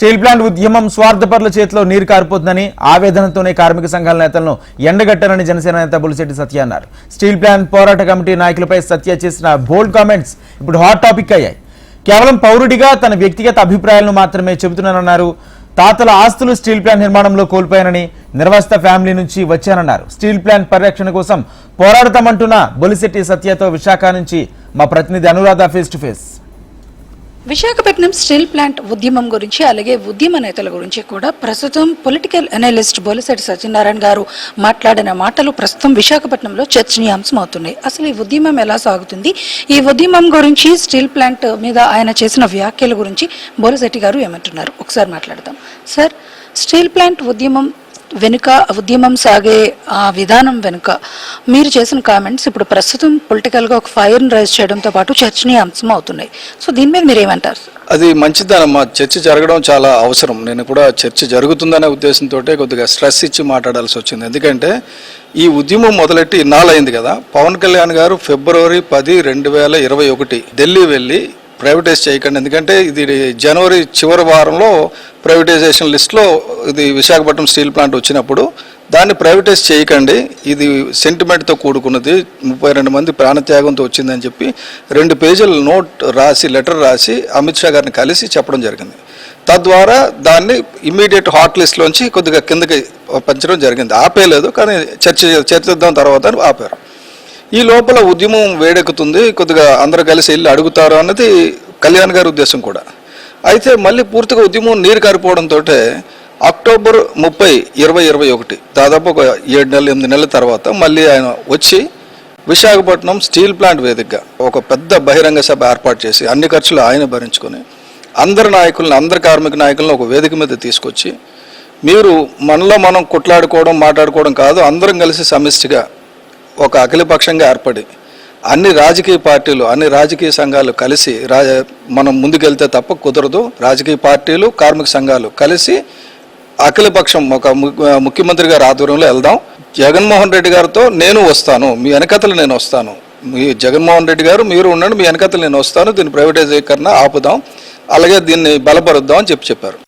Steel plant ఉద్యమం స్వార్థపరుల చేతిలో నీరు కారిపోతుందని ఆవేదనతోనే కార్మిక సంఘాల నేతలను ఎండగట్టారని జనసేన నేత బులిశెట్టి సత్య అన్నారు. స్టీల్ ప్లాంట్ పోరాట కమిటీ నాయకులపై సత్య చేసిన బోల్డ్ కామెంట్స్ ఇప్పుడు హాట్ టాపిక్ అయ్యాయి. కేవలం పౌరుడిగా తన వ్యక్తిగత అభిప్రాయాలను మాత్రమే చెబుతున్నానన్నారు. తాతల ఆస్తులు స్టీల్ ప్లాంట్ నిర్మాణంలో కోల్పోయానని నిర్వస్థ ఫ్యామిలీ నుంచి వచ్చానన్నారు. స్టీల్ ప్లాంట్ పరిరక్షణ కోసం పోరాడతామంటున్న బొలిశెట్టి సత్యతో విశాఖ నుంచి మా ప్రతినిధి Anuradha face to face Visakhapatnam steel plant ఉద్యమం గురించి అలాగే ఉద్యమ నేతల గురించి కూడా ప్రస్తుతం పొలిటికల్ అనలిస్ట్ బొలిశెట్టి సత్యనారాయణ గారు మాట్లాడిన మాటలు ప్రస్తుతం విశాఖపట్నంలో చర్చనీయాంశం అవుతున్నాయి అసలు ఈ ఉద్యమం ఎలా సాగుతుంది? ఈ ఉద్యమం గురించి స్టీల్ ప్లాంట్ మీద ఆయన చేసిన వ్యాఖ్యల గురించి బొలిశెట్టి గారు ఏమంటున్నారు? ఒకసారి మాట్లాడదాం. సార్ స్టీల్ ప్లాంట్ ఉద్యమం వెనుక ఉద్యమం సాగే ఆ విధానం వెనుక. మీరు చేసిన కామెంట్స్ ఇప్పుడు ప్రస్తుతం పొలిటికల్గా ఒక ఫైర్ని రైజ్ చేయడంతో పాటు చర్చనీయాంశం అవుతున్నాయి. సో దీని మీద మీరు ఏమంటారు అది మంచిదనమ్మా. చర్చ జరగడం చాలా అవసరం. నేను కూడా చర్చ జరుగుతుందనే ఉద్దేశంతో కొద్దిగా స్ట్రెస్ ఇచ్చి మాట్లాడాల్సి వచ్చింది. ఎందుకంటే ఈ ఉద్యమం మొదలెట్టి ఇన్నాళ్ళైంది కదా. పవన్ కళ్యాణ్ గారు ఫిబ్రవరి పది రెండు వేల ఇరవై ఒకటి ఢిల్లీ వెళ్ళి ప్రైవేటైజ్ చేయకండి. ఎందుకంటే ఇది జనవరి చివరి వారంలో ప్రైవేటైజేషన్ లిస్ట్లో ఇది విశాఖపట్నం స్టీల్ ప్లాంట్ వచ్చినప్పుడు దాన్ని ప్రైవేటైజ్ చేయకండి. ఇది సెంటిమెంట్తో కూడుకున్నది. ముప్పై రెండు మంది ప్రాణత్యాగంతో వచ్చిందని చెప్పి రెండు పేజీల నోట్ రాసి లెటర్ రాసి అమిత్ షా గారిని కలిసి చెప్పడం జరిగింది. తద్వారా దాన్ని ఇమ్మీడియట్ హాట్ లిస్ట్లోంచి కొద్దిగా కిందకి పంచడం జరిగింది. ఆపేయలేదు కానీ చర్చ చర్చిద్దాం తర్వాత అని ఆపారు. ఈ లోపల ఉద్యమం వేడెక్కుతుంది కొద్దిగా అందరూ కలిసి వెళ్ళి అడుగుతారు అన్నది కళ్యాణ్ గారి ఉద్దేశం కూడా. అయితే మళ్ళీ పూర్తిగా ఉద్యమం నీరు కారిపోవడంతో అక్టోబర్ ముప్పై ఇరవై ఇరవై ఒకటి దాదాపు ఒక ఏడు నెలలు ఎనిమిది నెలల తర్వాత మళ్ళీ ఆయన వచ్చి విశాఖపట్నం స్టీల్ ప్లాంట్ వేదికగా ఒక పెద్ద బహిరంగ సభ ఏర్పాటు చేసి అన్ని ఖర్చులు ఆయన భరించుకొని అందరి నాయకులను అందరి కార్మిక నాయకులను ఒక వేదిక మీద తీసుకొచ్చి మీరు మనలో మనం కొట్లాడుకోవడం మాట్లాడుకోవడం కాదు అందరం కలిసి సమిష్టిగా ఒక అఖిలపక్షంగా ఏర్పడి అన్ని రాజకీయ పార్టీలు అన్ని రాజకీయ సంఘాలు కలిసి రా మనం ముందుకెళ్తే తప్ప కుదరదు. రాజకీయ పార్టీలు కార్మిక సంఘాలు కలిసి అఖిలపక్షం ఒక ముఖ్యమంత్రి గారి ఆధ్వర్యంలో వెళ్దాం. జగన్మోహన్ రెడ్డి గారితో నేను వస్తాను. మీ వెనకతలు నేను వస్తాను. మీ జగన్మోహన్ రెడ్డి గారు మీరు ఉండండి మీ వెనకతలు నేను వస్తాను. దీన్ని ప్రైవేటైజీకరణ ఆపుదాం. అలాగే దీన్ని బలపరుద్దాం అని చెప్పి చెప్పారు.